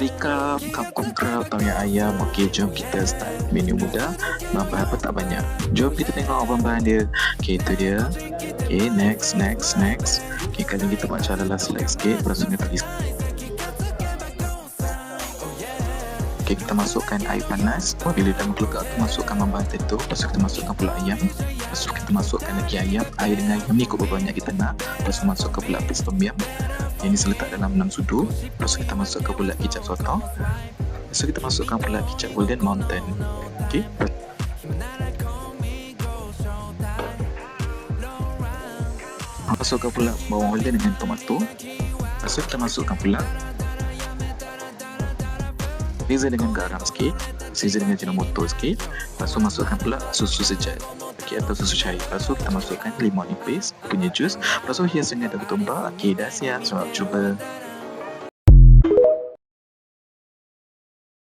Rika, kangkung kerap, yang ayam. Okey, jom kita start menu mudah. Bahan apa tak banyak. Jom kita tengok bahan-bahan dia. Okey, itu dia. Okey, next, next, next. Okey, kali ni kita buat cara last select sikit. Lepas tu kita pergi Okey, kita masukkan air panas. Bila dah menggelugak, kita masukkan itu. Lepas tu kita masukkan pula ayam. Lepas tu kita masukkan lagi ayam. Air dengan ayam ni berapa banyak kita nak. Lepas tu masukkan pula tom yum. Yang ni seletak dalam 6 sudu. Lepas kita masukkan pula kicap sotong. Lepas kita masukkan pula kicap golden mountain. Okey. Masukkan pula bawang golden dengan tomato. Lepas kita masukkan pula Season dengan garam sikit Season dengan jinomoto sikit Lepas masukkan pula susu okay, Atau susu cair Lepas tu kita masukkan lemon nipis Punya jus. Lepas tu hias dengan daun tumbak Okay dah siap. Selamat cuba